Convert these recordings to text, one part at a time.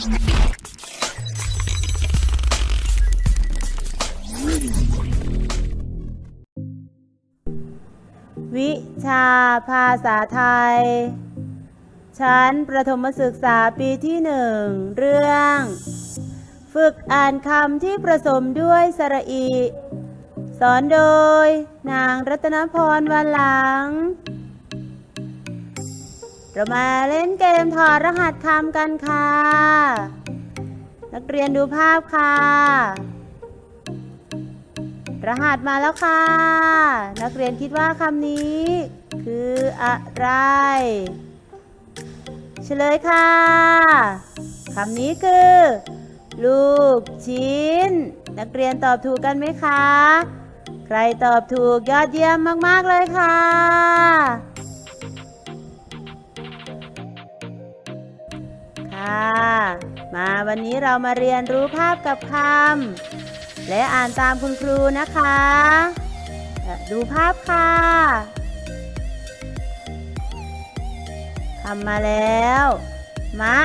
วิชาภาษาไทย ชั้นประถมศึกษาปีที่หนึ่ง เรื่อง ฝึกอ่านคำที่ผสมด้วยสระอี สอนโดย นางรัตนพรวันหลัง เรามาเล่นเกมถอดรหัสคำกันค่ะ นักเรียนดูภาพค่ะ รหัสมาแล้วค่ะ นักเรียนคิดว่าคำนี้ คืออะไร เฉลยค่ะ คำนี้คือ ลูกชิ้น นักเรียนตอบถูกกันไหมคะ ใครตอบถูกยอดเยี่ยมมาก ๆ เลยค่ะ ค่ะ มาวันนี้เรามาเรียนรู้ภาพกับคำและอ่านตามคุณครูนะคะ ดูภาพค่ะทำมาแล้ว มะ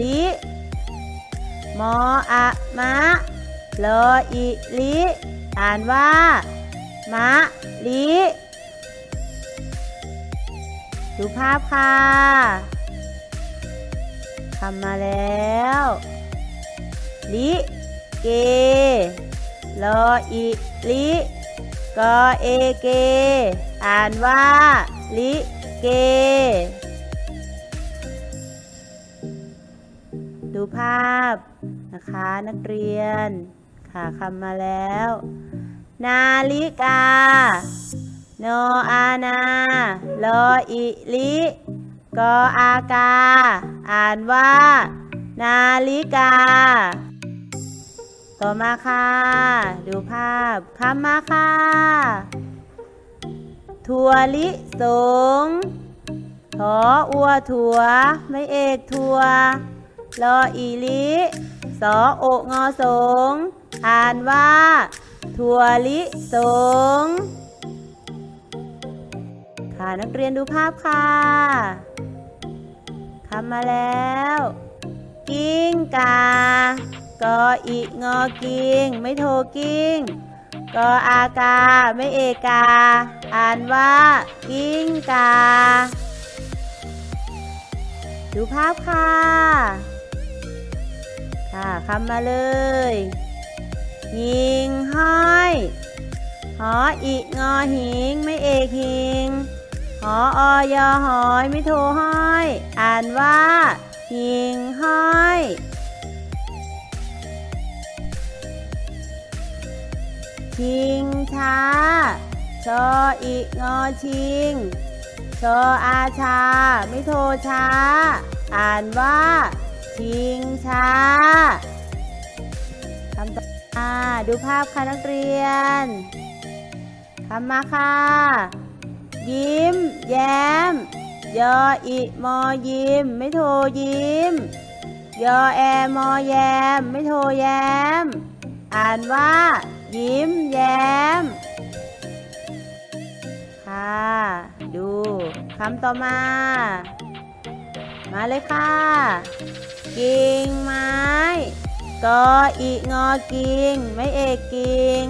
ลิ มออะมะลออิลิ อ่านว่า มะ ลิ ดูภาพค่ะ ทำมาแล้วลิเกลออิลิกอเอเก อ่านว่าลิเก ดูภาพนะคะนักเรียน ค่ะคำมาแล้ว นาฬิกา โนอานาลออิลิกออากา อ่านว่า นาฬิกา ต่อมาค่ะ ดูภาพคำมาค่ะถั่วลิสงถออัวถั่ว ไม่เอกถั่วรออีลิสอโองอสง อ่านว่า ถั่วลิสง ค่ะนักเรียนดูภาพค่ะ คำมาแล้ว กิ้งกากออีงอกิ้งไม่โทกิ้งกออากาไม่เอกา อ่านว่ากิ้งกา ดูภาพค่ะ ค่ะคำมาเลยหิงห้อย หออีงอหิงไม่เอกหิง หออยอหอยไม่โทห้อย อ่านว่าหิงห้อย ชิงช้า ชออีงอชิง ชออาชา ไม่โทช้า อ่านว่า ชิงช้าคำต่อมาดูภาพค่ะนักเรียนคำมาค่ะ ยิ้ม แย้ม ยออิมอยิ้ม ไม่โทยิ้ม ยอแอมอแยม ไม่โทแยม อ่านว่า ยิ้ม แย้ม ค่ะ ดูคำต่อมา มาเลยค่ะกิ่งไม้กออีงอกิ่งไม่เอกกิ่ง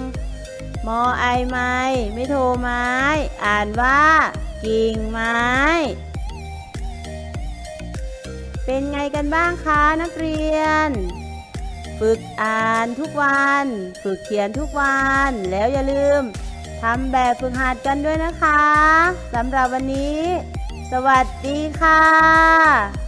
มอไอไม้ไม่โทไม้ อ่านว่า กิ่งไม้ เป็นไงกันบ้างคะนักเรียน ฝึกอ่านทุกวัน ฝึกเขียนทุกวัน แล้วอย่าลืมทำแบบฝึกหัดกันด้วยนะคะสำหรับวันนี้ สวัสดีค่ะ